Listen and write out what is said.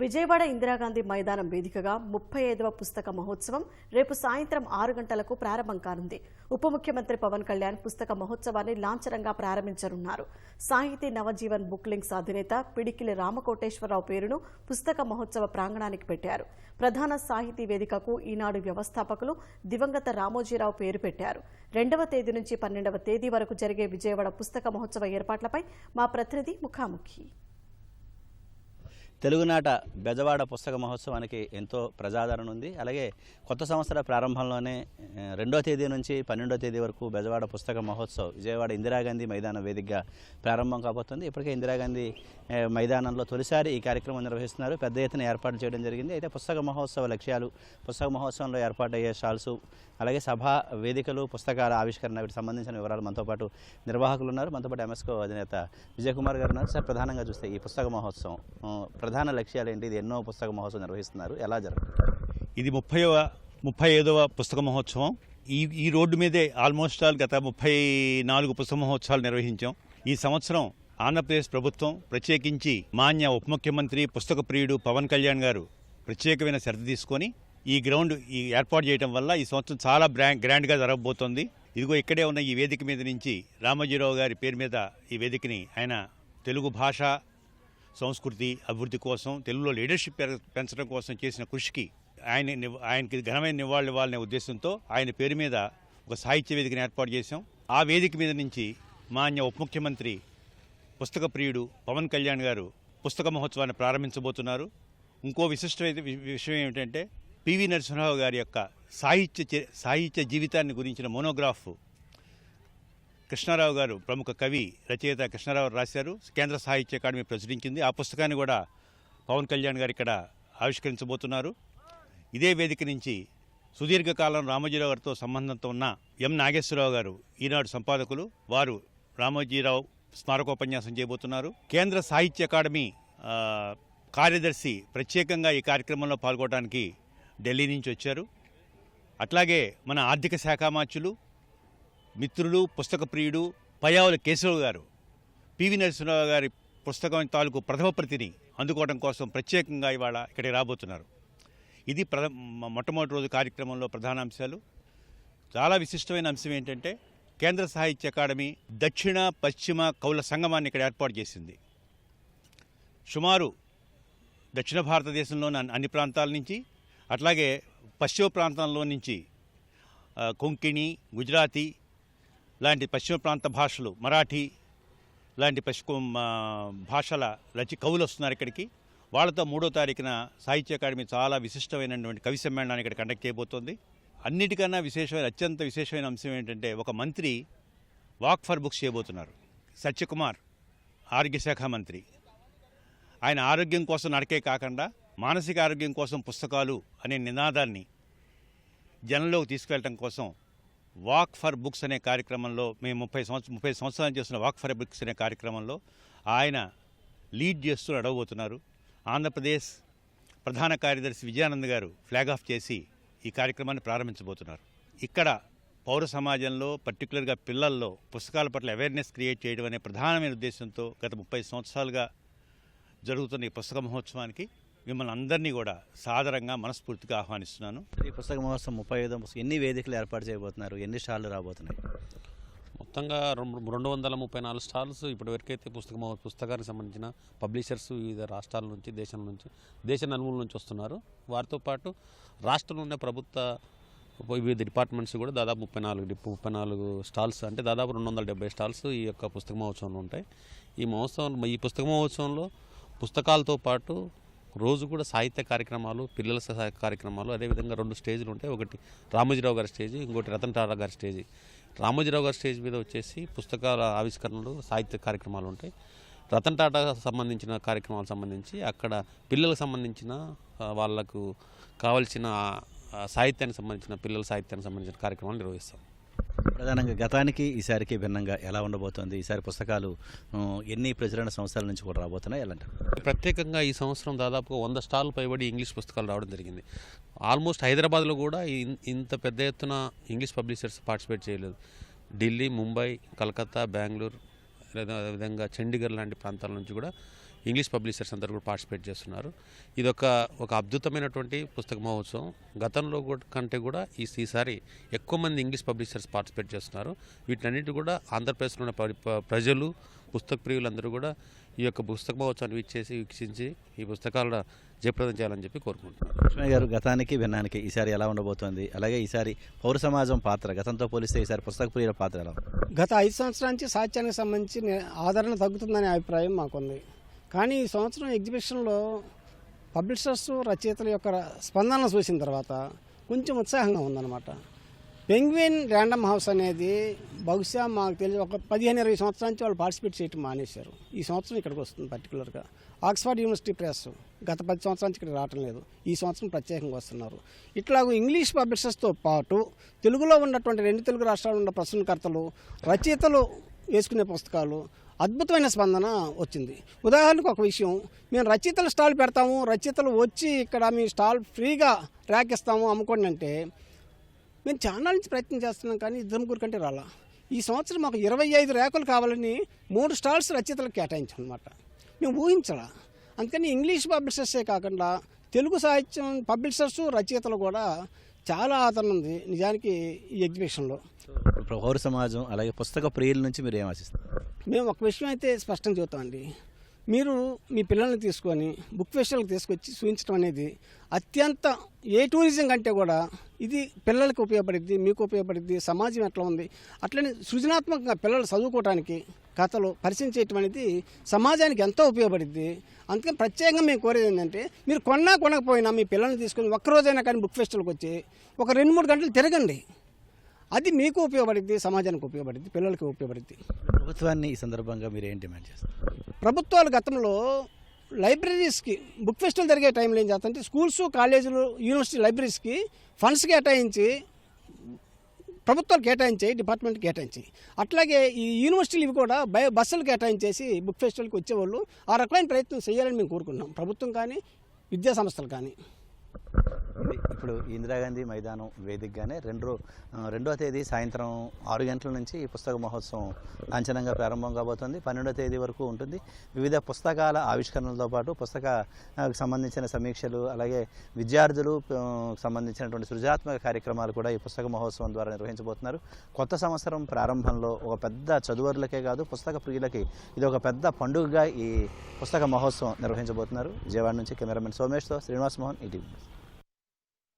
విజయవాడ ఇందిరాగాంధీ మైదానం వేదికగా ముప్పై ఐదవ పుస్తక మహోత్సవం రేపు సాయంత్రం ఆరు గంటలకు ప్రారంభం కానుంది. ఉప ముఖ్యమంత్రి పవన్ కళ్యాణ్ పుస్తక మహోత్సవాన్ని లాంఛనంగా ప్రారంభించనున్నారు. సాహితీ నవజీవన్ బుక్ లింక్స్ అధినేత పిడికిలి రామకోటేశ్వరరావు పేరును పుస్తక మహోత్సవ ప్రాంగణానికి పెట్టారు. ప్రధాన సాహితీ వేదికకు ఈనాడు వ్యవస్థాపకులు దివంగత రామోజీరావు పేరు పెట్టారు. రెండవ తేదీ నుంచి పన్నెండవ తేదీ వరకు జరిగే విజయవాడ పుస్తక మహోత్సవ ఏర్పాట్లపై మా ప్రతినిధి ముఖాముఖి. తెలుగునాట బెజవాడ పుస్తక మహోత్సవానికి ఎంతో ప్రజాదరణ ఉంది. అలాగే కొత్త సంవత్సర ప్రారంభంలోనే రెండో తేదీ నుంచి పన్నెండో తేదీ వరకు బెజవాడ పుస్తక మహోత్సవ్ విజయవాడ ఇందిరాగాంధీ మైదాన వేదికగా ప్రారంభం కాబోతుంది. ఇప్పటికే ఇందిరాగాంధీ మైదానంలో తొలిసారి ఈ కార్యక్రమం నిర్వహిస్తున్నారు. పెద్ద ఎత్తున ఏర్పాటు చేయడం జరిగింది. అయితే పుస్తక మహోత్సవ లక్ష్యాలు పుస్తక మహోత్సవంలో ఏర్పాటయ్యే షాల్సు అలాగే సభా వేదికలు పుస్తకాల ఆవిష్కరణ వీటికి సంబంధించిన వివరాలు మనతో పాటు నిర్వాహకులు ఉన్నారు. మనతో పాటు ఎంఎస్కో అధినేత విజయ్ కుమార్ గారు ఉన్నారు. సార్ ప్రధానంగా చూస్తే ఈ పుస్తక మహోత్సవం ప్రధాన లక్ష్యాలు ఏంటి ఇది ఎన్నో పుస్తక మహోత్సవం నిర్వహిస్తున్నారు. ఎలా జరుగుతుంది? ఇది ముప్పైవ ముప్పై ఐదవ పుస్తక మహోత్సవం. ఈ ఈ రోడ్డు మీదే ఆల్మోస్ట్ ఆల్ గత ముప్పై నాలుగు పుస్తక మహోత్సవాలు నిర్వహించాం. ఈ సంవత్సరం ఆంధ్రప్రదేశ్ ప్రభుత్వం ప్రత్యేకించి మాన్య ఉప ముఖ్యమంత్రి పుస్తక ప్రియుడు పవన్ కళ్యాణ్ గారు ప్రత్యేకమైన శ్రద్ధ తీసుకొని ఈ గ్రౌండ్ ఈ ఏర్పాటు చేయడం వల్ల ఈ సంవత్సరం చాలా బ్రాండ్ గ్రాండ్గా జరగబోతోంది. ఇదిగో ఇక్కడే ఉన్న ఈ వేదిక మీద నుంచి రామోజీరావు గారి పేరు మీద ఈ వేదికని ఆయన తెలుగు భాష సంస్కృతి అభివృద్ధి కోసం తెలుగులో లీడర్షిప్ పెర- పెంచడం కోసం చేసిన కృషికి ఆయన ఆయనకి ఘనమైన నివాళులు ఇవ్వాలనే ఉద్దేశంతో ఆయన పేరు మీద ఒక సాహిత్య వేదికను ఏర్పాటు చేశాం. ఆ వేదిక మీద నుంచి మాన్య ఉప ముఖ్యమంత్రి పుస్తక ప్రియుడు పవన్ కళ్యాణ్ గారు పుస్తక మహోత్సవాన్ని ప్రారంభించబోతున్నారు. ఇంకో విశిష్టమైన వి- విషయం ఏమిటంటే పివి నరసింహరావు గారి యొక్క సాహిత్య చే- సాహిత్య జీవితాన్ని గురించిన మోనోగ్రాఫ్ కృష్ణారావు గారు ప్రముఖ కవి రచయిత కృష్ణారావు రాశారు. కేంద్ర సాహిత్య అకాడమీ ప్రచురించింది. ఆ పుస్తకాన్ని కూడా పవన్ కళ్యాణ్ గారు ఇక్కడ ఆవిష్కరించబోతున్నారు. ఇదే వేదిక నుంచి సుదీర్ఘకాలం రామోజీరావు గారితో సంబంధంతో ఉన్న ఎం. నాగేశ్వరరావు గారు ఈనాడు సంపాదకులు. వారు రామోజీరావు స్మారకోపన్యాసం చేయబోతున్నారు. కేంద్ర సాహిత్య అకాడమీ కార్యదర్శి ప్రత్యేకంగా ఈ కార్యక్రమంలో పాల్గొనడానికి ఢిల్లీ నుంచి వచ్చారు. అట్లాగే మన ఆర్థిక శాఖ మార్చులు మిత్రులు పుస్తక ప్రియుడు పయావుల కేశవ్ గారు పివి నరసింహరావు గారి పుస్తకం తాలూకు ప్రథమ ప్రతిని అందుకోవడం కోసం ప్రత్యేకంగా ఇవాళ ఇక్కడికి రాబోతున్నారు. ఇది ప్ర మొట్టమొదటి రోజు కార్యక్రమంలో ప్రధాన అంశాలు. చాలా విశిష్టమైన అంశం ఏంటంటే కేంద్ర సాహిత్య అకాడమీ దక్షిణ పశ్చిమ కవుల సంగమాన్ని ఇక్కడ ఏర్పాటు చేసింది. సుమారు దక్షిణ భారతదేశంలోని అన్ని- ప్రాంతాల నుంచి అట్లాగే పశ్చిమ ప్రాంతంలో నుంచి కొంకిణి గుజరాతీ లాంటి పశ్చిమ ప్రాంత భాషలు మరాఠీ లాంటి పశ్చిమ భాషల రచి కవులు వస్తున్నారు ఇక్కడికి. వాళ్ళతో మూడో తారీఖున సాహిత్య అకాడమీ చాలా విశిష్టమైనటువంటి కవి సమ్మేళనాన్ని ఇక్కడ కండక్ట్ చేయబోతోంది. అన్నిటికన్నా విశేషమైన అత్యంత విశేషమైన అంశం ఏంటంటే ఒక మంత్రి వాక్ ఫర్ బుక్స్ చేయబోతున్నారు. సత్యకుమార్ ఆరోగ్య శాఖ మంత్రి. ఆయన ఆరోగ్యం కోసం నడకే కాకుండా మానసిక ఆరోగ్యం కోసం పుస్తకాలు అనే నినాదాన్ని జనంలోకి తీసుకెళ్ళటం కోసం వాక్ ఫర్ బుక్స్ అనే కార్యక్రమంలో మేము ముప్పై సంవత్సరం ముప్పై సంవత్సరాలు చేస్తున్న వాక్ ఫర్ బుక్స్ అనే కార్యక్రమంలో ఆయన లీడ్ చేస్తూ నడవబోతున్నారు ఆంధ్రప్రదేశ్ ప్రధాన కార్యదర్శి విజయానంద్ గారు ఫ్లాగ్ ఆఫ్ చేసి ఈ కార్యక్రమాన్ని ప్రారంభించబోతున్నారు. ఇక్కడ పౌర సమాజంలో పర్టికులర్గా పిల్లల్లో పుస్తకాల పట్ల అవేర్నెస్ క్రియేట్ చేయడం అనే ప్రధానమైన ఉద్దేశంతో గత ముప్పై సంవత్సరాలుగా జరుగుతున్న ఈ పుస్తక మహోత్సవానికి మిమ్మల్ని అందరినీ కూడా సాదరంగా మనస్ఫూర్తిగా ఆహ్వానిస్తున్నాను. ఈ పుస్తక మహోత్సవం ముప్పై ఐదో ఎన్ని వేదికలు ఏర్పాటు చేయబోతున్నారు? ఎన్ని స్టాళ్ళు రాబోతున్నాయి? మొత్తంగా రెండు రెండు వందల ముప్పై నాలుగు స్టాల్స్ ఇప్పటి వరకైతే పుస్తకం పుస్తకానికి సంబంధించిన పబ్లిషర్స్ వివిధ రాష్ట్రాల నుంచి దేశం నుంచి దేశ నలుమూల నుంచి వస్తున్నారు. వారితో పాటు రాష్ట్రంలో ఉన్న ప్రభుత్వ వివిధ డిపార్ట్మెంట్స్ కూడా దాదాపు ముప్పై నాలుగు డిప్ ముప్పై నాలుగు స్టాల్స్ అంటే దాదాపు రెండు వందల డెబ్బై స్టాల్స్ ఈ యొక్క పుస్తక మహోత్సవంలో ఉంటాయి. ఈ మహోత్సవం ఈ పుస్తక మహోత్సవంలో పుస్తకాలతో పాటు రోజు కూడా సాహిత్య కార్యక్రమాలు పిల్లల కార్యక్రమాలు అదేవిధంగా రెండు స్టేజ్లు ఉంటాయి. ఒకటి రామోజీరావు గారి స్టేజ్ ఇంకోటి రతన్ టాటా గారి స్టేజ్. రామోజీరావు గారి స్టేజ్ మీద వచ్చేసి పుస్తకాల ఆవిష్కరణలు సాహిత్య కార్యక్రమాలు ఉంటాయి. రతన్ టాటా సంబంధించిన కార్యక్రమాలకు సంబంధించి అక్కడ పిల్లలకు సంబంధించిన వాళ్ళకు కావలసిన సాహిత్యానికి సంబంధించిన పిల్లల సాహిత్యానికి సంబంధించిన కార్యక్రమాలు నిర్వహిస్తాం. ప్రధానంగా గతానికి ఈసారికి భిన్నంగా ఎలా ఉండబోతోంది? ఈసారి పుస్తకాలు ఎన్ని ప్రచురణ సంస్థల నుంచి కూడా రాబోతున్నాయి? ఎలాంటి ప్రత్యేకంగా ఈ సంవత్సరం దాదాపుగా వంద స్టాల్ పైబడి ఇంగ్లీష్ పుస్తకాలు రావడం జరిగింది. ఆల్మోస్ట్ హైదరాబాద్లో కూడా ఇంత పెద్ద ఎత్తున ఇంగ్లీష్ పబ్లిషర్స్ పార్టిసిపేట్ చేయలేదు. ఢిల్లీ ముంబై కలకత్తా బెంగళూరు లేదా అదేవిధంగా చండీగఢ్ లాంటి ప్రాంతాల నుంచి కూడా ఇంగ్లీష్ పబ్లిషర్స్ అందరూ కూడా పార్టిసిపేట్ చేస్తున్నారు. ఇది ఒక ఒక అద్భుతమైనటువంటి పుస్తక మహోత్సవం. గతంలో కూడా- కంటే కూడా ఈ ఈసారి ఎక్కువ మంది ఇంగ్లీష్ పబ్లిషర్స్ పార్టిసిపేట్ చేస్తున్నారు. వీటన్నిటి కూడా ఆంధ్రప్రదేశ్లో ఉన్న ప్రజలు పుస్తక ప్రియులందరూ కూడా ఈ యొక్క పుస్తక మహోత్సవాన్ని వీక్షేసి వీక్షించి ఈ పుస్తకాలను జయప్రదం చేయాలని చెప్పి కోరుకుంటున్నాను. లక్ష్మణ్ గారు గతానికి భిన్నానికి ఈసారి ఎలా ఉండబోతోంది? అలాగే ఈసారి పౌర సమాజం పాత్ర గతంతో పోలిస్తే ఈసారి పుస్తక ప్రియుల పాత్ర ఎలా? గత ఐదు సంవత్సరాల నుంచి సాహిత్యానికి సంబంధించి ఆదరణ తగ్గుతుందనే అభిప్రాయం మాకుంది. కానీ ఈ సంవత్సరం ఎగ్జిబిషన్లో పబ్లిషర్స్ రచయితల యొక్క స్పందన చూసిన తర్వాత కొంచెం ఉత్సాహంగా ఉందన్నమాట. పెంగ్విన్ ర్యాండమ్ హౌస్ అనేది బహుశా మాకు తెలిసి ఒక పదిహేను ఇరవై సంవత్సరాల నుంచి వాళ్ళు పార్టిసిపేట్ చేయటం మానేశారు. ఈ సంవత్సరం ఇక్కడికి వస్తుంది పర్టికులర్గా. ఆక్స్ఫర్డ్ యూనివర్సిటీ ప్రెస్ గత పది సంవత్సరాల నుంచి ఇక్కడ రావటం లేదు. ఈ సంవత్సరం ప్రత్యేకంగా వస్తున్నారు. ఇట్లాగూ ఇంగ్లీష్ పబ్లిషర్స్తో పాటు తెలుగులో ఉన్నటువంటి రెండు తెలుగు రాష్ట్రాల్లో ఉన్న ప్రసన్నకర్తలు రచయితలు వేసుకునే పుస్తకాలు అద్భుతమైన స్పందన వచ్చింది. ఉదాహరణకు ఒక విషయం. మేము రచయితల స్టాల్ పెడతాము. రచయితలు వచ్చి ఇక్కడ మీ స్టాల్ ఫ్రీగా ర్యాక్ ఇస్తాము అమ్ముకోండి అంటే మేము చాలా నుంచి ప్రయత్నం చేస్తున్నాం కానీ ఇద్దరు ముగ్గురు కంటే రాలా. ఈ సంవత్సరం మాకు ఇరవై ఐదు ర్యాకులు కావాలని మూడు స్టాల్స్ రచయితలకు కేటాయించాం అనమాట మేము ఊహించలా. అందుకని ఇంగ్లీష్ పబ్లిషర్సే కాకుండా తెలుగు సాహిత్యం పబ్లిషర్స్ రచయితలు కూడా చాలా ఆదరణ ఉంది. నిజానికి ఈ ఎగ్జిబిషన్లో ఇప్పుడు పౌర సమాజం అలాగే పుస్తక ప్రియుల నుంచి మీరు ఏం ఆశిస్తారు? మేము ఒక విషయం అయితే స్పష్టంగా చెబుతామండి. మీరు మీ పిల్లల్ని తీసుకొని బుక్ ఫెస్టివల్కి తీసుకొచ్చి చూపించడం అనేది అత్యంత ఏ టూరిజం కంటే కూడా ఇది పిల్లలకు ఉపయోగపడుద్ది మీకు ఉపయోగపడుద్ది సమాజం ఎట్లా ఉంది? అట్లనే సృజనాత్మకంగా పిల్లలు చదువుకోవడానికి కథలు పరిచయం చేయటం అనేది సమాజానికి ఎంతో ఉపయోగపడుద్ది. అందుకని ప్రత్యేకంగా మేము కోరేది ఏంటంటే మీరు కొన్నా కొనకపోయినా మీ పిల్లల్ని తీసుకొని ఒక్కరోజైనా కానీ బుక్ ఫెస్టివల్కి వచ్చి ఒక రెండు మూడు గంటలు తిరగండి. అది మీకు ఉపయోగపడుద్ది సమాజానికి ఉపయోగపడుద్ది పిల్లలకి ఉపయోగపడుద్ది. ప్రభుత్వాన్ని ఈ సందర్భంగా మీరు ఏం డిమాండ్ చేస్తారు? ప్రభుత్వాలు గతంలో లైబ్రరీస్కి బుక్ ఫెస్టివల్ జరిగే టైంలో ఏం చేస్తారంటే స్కూల్స్ కాలేజీలు యూనివర్సిటీ లైబ్రరీస్కి ఫండ్స్ కేటాయించి ప్రభుత్వాలు కేటాయించాయి డిపార్ట్మెంట్ కేటాయించాయి. అట్లాగే ఈ యూనివర్సిటీలు ఇవి కూడా బై బస్సులు కేటాయించేసి బుక్ ఫెస్టివల్కి వచ్చేవాళ్ళు ఆ రకమైన ప్రయత్నం చేయాలని మేము కోరుకుంటున్నాం. ప్రభుత్వం కానీ విద్యా సంస్థలు కానీ. ఇప్పుడు ఇందిరాగాంధీ మైదానం వేదికగానే రెండు రెండో రెండవ తేదీ సాయంత్రం ఆరు గంటల నుంచి ఈ పుస్తక మహోత్సవం లాంఛనంగా ప్రారంభం కాబోతోంది. పన్నెండవ తేదీ వరకు ఉంటుంది. వివిధ పుస్తకాల ఆవిష్కరణలతో పాటు పుస్తక సంబంధించిన సమీక్షలు అలాగే విద్యార్థులు సంబంధించినటువంటి సృజనాత్మక కార్యక్రమాలు కూడా ఈ పుస్తక మహోత్సవం ద్వారా నిర్వహించబోతున్నారు. కొత్త సంవత్సరం ప్రారంభంలో ఒక పెద్ద చదువరులకే కాదు పుస్తక ప్రియులకి ఇది ఒక పెద్ద పండుగగా ఈ పుస్తక మహోత్సవం నిర్వహించబోతున్నారు. విజయవాడ నుంచి కెమెరామెన్ సోమేష్తో శ్రీనివాస్ మోహన్ ఈటీవీ